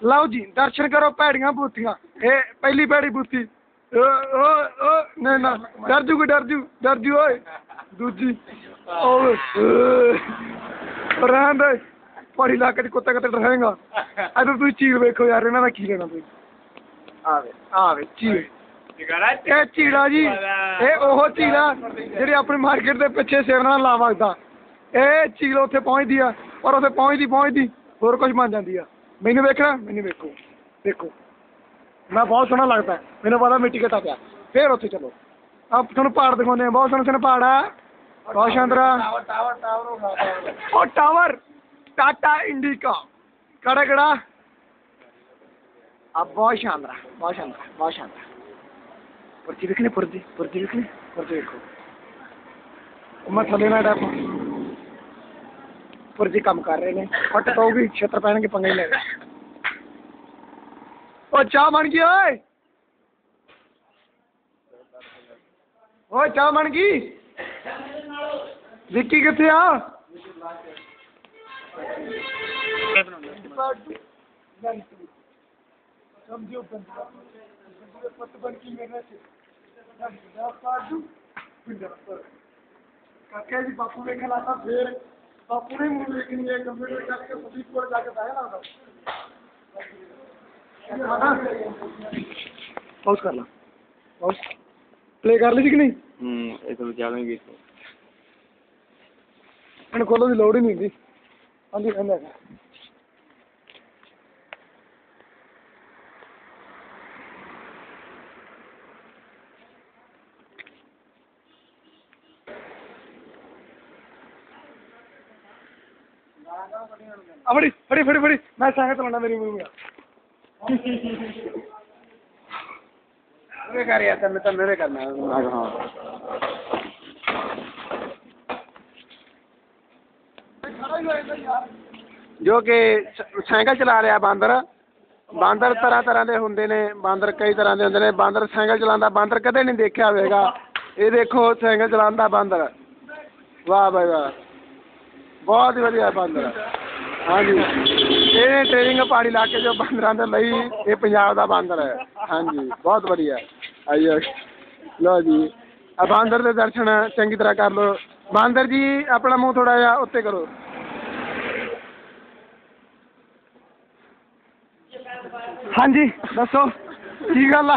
ਲਓ ਜੀ ਦਰਸ਼ਨ ਕਰੋ ਭੈੜੀਆਂ ਬੂਥੀਆਂ। ਇਹ ਪਹਿਲੀ ਭੈੜੀ ਬੂਥੀ। ਓ ਓ ਓ ਨਾ ਨਾ ਡਰ ਜੂ ਡਰ ਜੂ ਡਰ ਜੂ ਓਏ। ਦੂਜੀ। ਓਏ ਰਹਿੰਦੇ ਪਹਾੜੀ ਇਲਾਕੇ ਚ ਕੁੱਤੇ ਕਿਤੇ ਡਰਾਏਗਾ ਅਦਰ ਤੁਸੀਂ ਚੀਲ ਵੇਖੋ ਯਾਰ ਇਹਨਾਂ ਦਾ ਕੀ ਲੈਣਾ ਤੁਸੀਂ। ਆਵੇ ਆਵੇ। ਚੀਲ ਇਹ ਚੀੜਾ ਜੀ ਇਹ ਉਹ ਚੀੜਾ ਜਿਹੜੇ ਆਪਣੇ ਮਾਰਕੀਟ ਦੇ ਪਿੱਛੇ ਸੇਵ ਨਾਲ ਲਾ ਵਗਦਾ। ਇਹ ਚੀਲ ਉੱਥੇ ਪਹੁੰਚਦੀ ਆ ਪਰ ਉੱਥੇ ਪਹੁੰਚਦੀ ਪਹੁੰਚਦੀ ਹੋਰ ਕੁਝ ਬਣ ਜਾਂਦੀ ਆ। ਮੈਨੂੰ ਵੇਖਣਾ ਮੈਨੂੰ ਵੇਖੋ ਦੇਖੋ ਮੈਂ ਬਹੁਤ ਸੋਹਣਾ ਲੱਗਦਾ ਮੈਨੂੰ ਪਤਾ ਮਿੱਟੀ ਘਟਾ ਪਿਆ ਫੇਰ ਉੱਥੇ ਚਲੋ ਆਪ ਤੁਹਾਨੂੰ ਪਹਾੜ ਦਿਖਾਉਂਦੇ ਆ ਬਹੁਤ ਸੋਹਣਾ ਸੋਹਣਾ ਪਹਾੜ ਆ ਬਹੁਤ ਸ਼ਾਨਦਾਰ ਆ ਟਾਵਰ ਟਾਵਰ ਉਹ ਟਾਵਰ ਟਾਟਾ ਇੰਡੀਕਾ ਕਿਹੜਾ ਕਿਹੜਾ ਆ ਬਹੁਤ ਸ਼ਾਨਦਾਰ ਬਹੁਤ ਸ਼ਾਨਦਾਰ ਬਹੁਤ ਸ਼ਾਨਦਾਰ ਪੁਰਜੀ ਵੇਖਣੇ ਪੁਰਜੀ ਪੁਰਜੀ ਵੇਖਣੇ ਪੁਰਜੀ ਵੇਖੋ ਉਹ ਮੈਂ ਥੱਲੇ ਨਾ ਡੱਪ ਪੁਰਜੀ ਕੰਮ ਕਰ ਰਹੇ ਨੇ ਫਟ ਪਊਗੀ ਛੇਤਰ ਪੈਣਗੇ ਪੰਗੇ ਲੈ ਉਹ ਚਾਹ ਬਣ ਗਈ ਓਏ ਓਏ ਚਾਹ ਬਣ ਗਈ ਵਿੱਕੀ ਕਿੱਥੇ ਆ ਸਮਝਿਓ ਬੰਦਾ ਬੰਦੇ ਪੱਤ ਬਣ ਕੇ ਮੇਰੇ ਸੇ ਦਾ ਪਾਡੂ ਪਿੰਡਾ ਪਰ ਕਾਕੇ ਜੀ ਬਾਪੂ ਵੇਖਣ ਲਾਤਾ ਫੇਰ ਹੈ ਕੰਪਿਊਟਰ ਕਰਕੇ ਜਾ ਕੇ ਕਰ ਲਾ। ਪੌਜ਼ ਪਲੇ ਕਰ ਲਈ ਸੀ ਕਿ ਨਹੀਂ? ਹੂੰ ਇਹ ਤਾਂ ਇਹਨੂੰ ਦੀ ਲੋੜ ਹੀ ਨਹੀਂ ਹੁੰਦੀ। ਹਾਂਜੀ ਕਹਿੰਦਾ ਹੈਗਾ ਆ ਫੜੀ ਫੜੀ ਫੜੀ ਫੜੀ। ਮੈਂ ਸਾਈਕਲ ਚਲਾਉਣਾ ਮੇਰੀ ਆ। ਇਹ ਕਰ ਯਾਰ ਤੈਨੂੰ ਤਾਂ ਮੇਰੇ ਕਰਨਾ ਹਾਂ ਜੋ ਕਿ ਸ- ਸਾਈਕਲ ਚਲਾ ਰਿਹਾ ਬਾਂਦਰ। ਬਾਂਦਰ ਤਰ੍ਹਾਂ ਤਰ੍ਹਾਂ ਦੇ ਹੁੰਦੇ ਨੇ, ਬਾਂਦਰ ਕਈ ਤਰ੍ਹਾਂ ਦੇ ਹੁੰਦੇ ਨੇ। ਬਾਂਦਰ ਸਾਈਕਲ ਚਲਾਉਂਦਾ, ਬਾਂਦਰ ਕਦੇ ਨਹੀਂ ਦੇਖਿਆ ਹੋਵੇਗਾ। ਇਹ ਦੇਖੋ, ਸਾਈਕਲ ਚਲਾਉਂਦਾ ਬਾਂਦਰ। ਵਾਹ ਬਾਈ ਵਾਹ। ਬਹੁਤ ਹੀ ਵਧੀਆ ਬਾਂਦਰ ਹਾਂਜੀ। ਇਹ ਟ੍ਰੇਨਿੰਗ ਪਹਾੜੀ ਇਲਾਕੇ ਜੋ ਬਾਂਦਰਾਂ ਦੇ ਲਈ ਇਹ ਪੰਜਾਬ ਦਾ ਬਾਂਦਰ ਹੈ। ਹਾਂਜੀ, ਬਹੁਤ ਵਧੀਆ। ਆਈਓ ਲਓ ਜੀ। ਆ ਬਾਂਦਰ ਦੇ ਦਰਸ਼ਨ ਚੰਗੀ ਤਰ੍ਹਾਂ ਕਰ ਲਓ। ਬਾਂਦਰ ਜੀ, ਆਪਣਾ ਮੂੰਹ ਥੋੜਾ ਜਿਹਾ ਉੱਤੇ ਕਰੋ। ਹਾਂਜੀ, ਦੱਸੋ। ਕੀ ਗੱਲ ਆ?